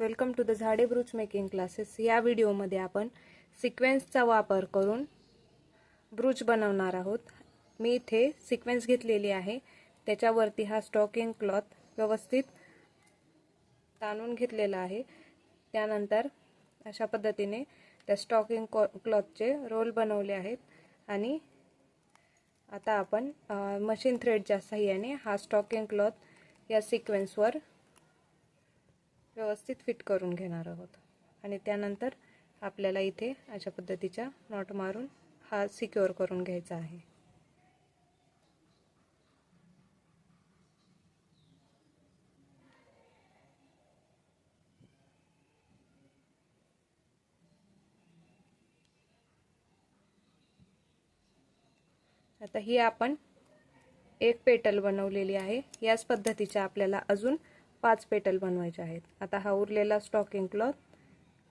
Welcome to the झाडे ब्रूच making classes. या व्हिडिओमध्ये आपण सिक्वेन्सचा वापर करून ब्रूच बनवणार आहोत. मी इथे सिक्वेन्स घेतलेली आहे. त्याच्यावरती हा स्टॉकिंग क्लॉथ व्यवस्थित ताणून घेतलेला आहे. त्यानंतर अशा पद्धतीने त्या स्टॉकिंग क्लॉथचे रोल बनवले आहेत. आणि आता आपण मशीन थ्रेडच्या साह्याने हा स्टॉकिंग क्लॉथ या सिक्वेन्सवर व्यवस्थित फिट करून घेणार आहोत. आणि त्यानंतर आपल्याला इथे अशा पद्धतीच्या नॉट मारून हा सिक्युअर करून घ्यायचा आहे. आता ही आपण एक पेटल बनवलेली आहे. याच पद्धतीच्या आपल्याला अजून पाच पेटल बनवायचे आहेत. आता हा उरलेला स्टॉकिंग क्लॉथ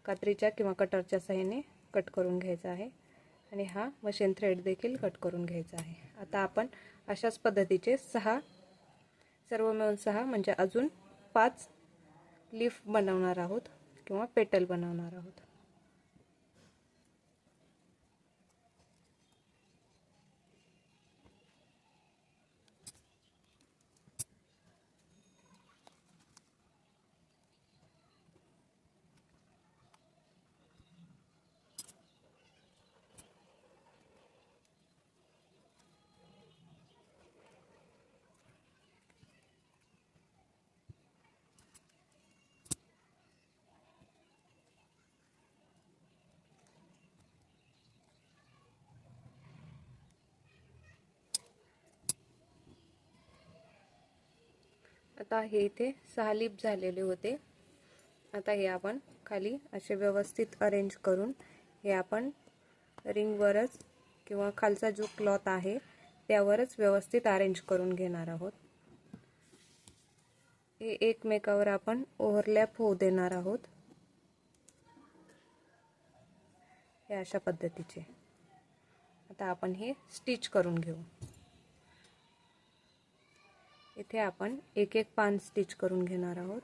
कात्रीच्या किंवा कटरच्या सहाय्याने कट करून घ्यायचा आहे. आणि हा मशीन थ्रेड देखील कट करून घ्यायचा आहे. आता आपण अशाच पद्धतीचे सहा सर्व मिळून सहा म्हणजे अजून पाच लीफ बनवणार आहोत किंवा पेटल बनवणार आहोत. आता हे इथे सहा लिप झालेले होते. आता हे आपण खाली असे व्यवस्थित अरेंज करून हे आपण रिंगवरच किंवा खालचा जो क्लॉथ आहे त्यावरच व्यवस्थित अरेंज करून घेणार आहोत. हे एकमेकावर आपण ओव्हरलॅप होऊ देणार आहोत. हे अशा पद्धतीचे. आता आपण हे स्टिच करून घेऊ. इथे आपण एक एक पान स्टिच करून घेणार आहोत.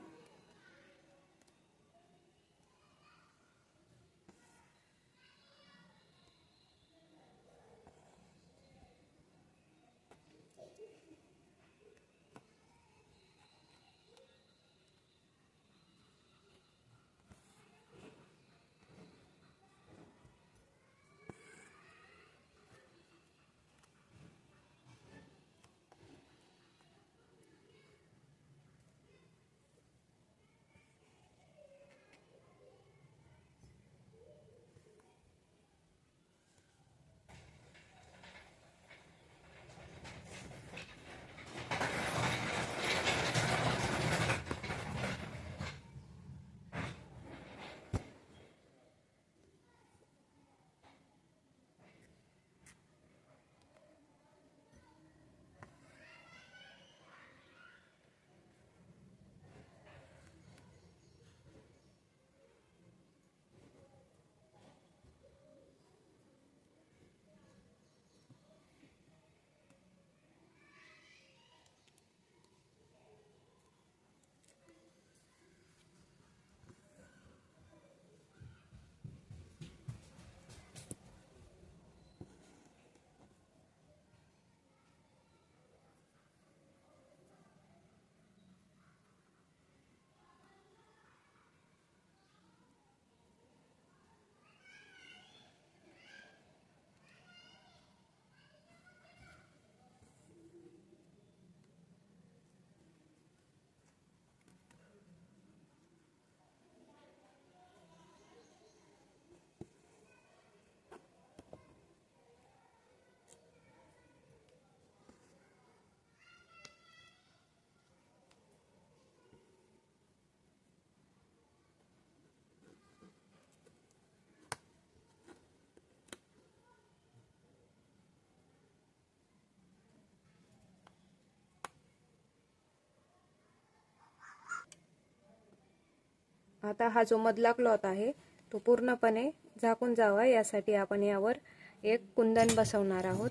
आता हा जो मधला क्लॉथ आहे तो पूर्णपणे झाकून जावा. यासाठी आपण यावर एक कुंदन बसवणार आहोत.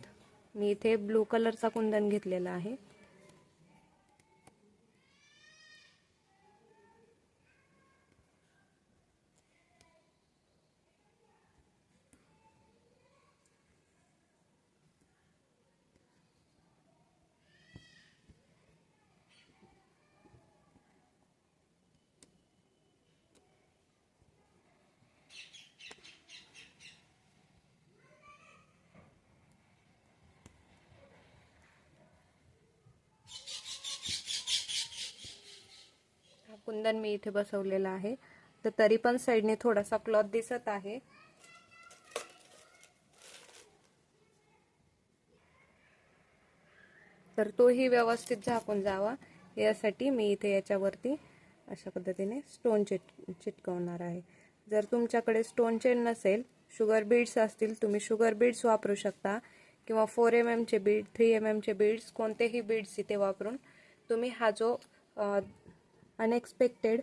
मी इथे ब्लू कलरचा कुंदन घेतलेला आहे. कुंदन मी इथे बसवलेला आहे. तर तरी पण साईडने थोडासा क्लॉथ दिसत आहे. तर तोही व्यवस्थित झाकून जावा. यासाठी मी इथे याच्यावरती अशा पद्धतीने स्टोन चिट चिटकवणार आहे. जर तुमच्याकडे स्टोन चेन नसेल शुगर बीड्स असतील तुम्ही शुगर बीड्स वापरू शकता. किंवा फोर एम एमचे बीड थ्री एम एमचे बीड्स कोणतेही बीड्स इथे वापरून तुम्ही हा जो अनएक्सपेक्टेड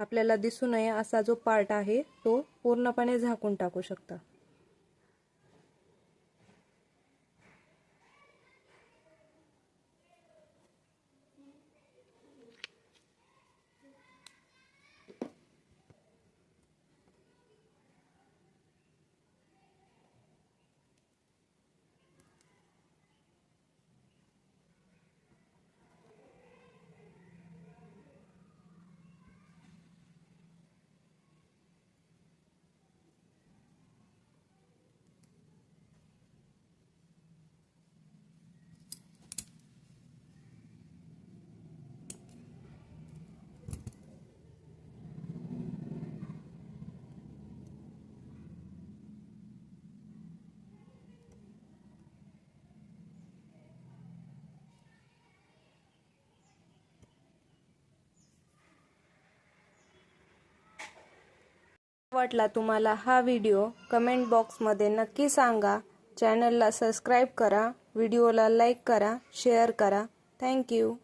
आपल्याला दिसू नये असा जो पार्ट आहे तो पूर्णपणे झाकून टाकू शकता. वाटला तुम्हाला हा व्हिडिओ कमेंट बॉक्समध्ये नक्की सांगा. चॅनलला सबस्क्राईब करा व्हिडिओला लाईक करा शेअर करा. थँक्यू